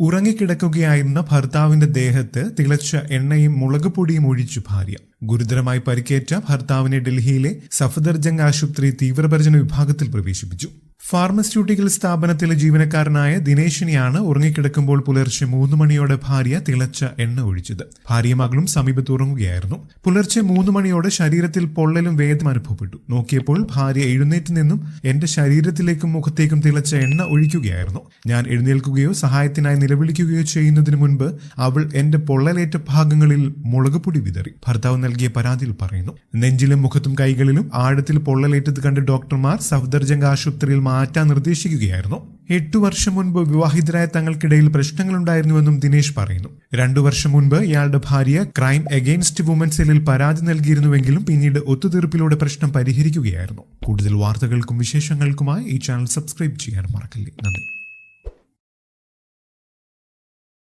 ഉറങ്ങിക്കിടക്കുകയായിരുന്ന ഭർത്താവിന്റെ ദേഹത്ത് തിളച്ച എണ്ണയും മുളക് പൊടിയും ഒഴിച്ചു ഭാര്യ. ഗുരുതരമായി പരിക്കേറ്റ ഭർത്താവിനെ ഡൽഹിയിലെ സഫദർജംഗ് ആശുപത്രി തീവ്രപരിചരണ വിഭാഗത്തിൽ പ്രവേശിപ്പിച്ചു. ഫാർമസ്യൂട്ടിക്കൽ സ്ഥാപനത്തിലെ ജീവനക്കാരനായ ദിനേശിനെയാണ് ഉറങ്ങിക്കിടക്കുമ്പോൾ പുലർച്ചെ മൂന്ന് മണിയോടെ ഭാര്യ തിളച്ച എണ്ണ ഒഴിച്ചത്. ഭാര്യ മകളും സമീപത്ത് ഉറങ്ങുകയായിരുന്നു. പുലർച്ചെ മൂന്ന് മണിയോടെ ശരീരത്തിൽ പൊള്ളലും വേദന അനുഭവപ്പെട്ടു. നോക്കിയപ്പോൾ ഭാര്യ എഴുന്നേറ്റ് നിന്നും എന്റെ ശരീരത്തിലേക്കും മുഖത്തേക്കും തിളച്ച എണ്ണ ഒഴിക്കുകയായിരുന്നു. ഞാൻ എഴുന്നേൽക്കുകയോ സഹായത്തിനായി നിലവിളിക്കുകയോ ചെയ്യുന്നതിന് മുൻപ് അവൾ എന്റെ പൊള്ളലേറ്റ ഭാഗങ്ങളിൽ മുളകുപൊടി വിതറി. ഭർത്താവ് നൽകിയ പരാതിയിൽ പറയുന്നു നെഞ്ചിലും മുഖത്തും കൈകളിലും ആഴത്തിൽ പൊള്ളലേറ്റത് കണ്ട് ഡോക്ടർമാർ സഫ്ദർജംഗ് ആശുപത്രിയിൽ മാറ്റാൻ നിർദ്ദേശിക്കുകയായിരുന്നു. എട്ടു വർഷം മുൻപ് വിവാഹിതരായ തങ്ങൾക്കിടയിൽ പ്രശ്നങ്ങളുണ്ടായിരുന്നുവെന്നും ദിനേശ് പറയുന്നു. രണ്ടു വർഷം മുൻപ് ഇയാളുടെ ഭാര്യ ക്രൈം എഗെയിൻസ്റ്റ് വുമൻ സെല്ലിൽ പരാതി നൽകിയിരുന്നുവെങ്കിലും പിന്നീട് ഒത്തുതീർപ്പിലൂടെ പ്രശ്നം പരിഹരിക്കുകയായിരുന്നു. കൂടുതൽ വാർത്തകൾക്കും വിശേഷങ്ങൾക്കുമായി ഈ ചാനൽ സബ്സ്ക്രൈബ് ചെയ്യാൻ മറക്കല്ലേ. നന്ദി.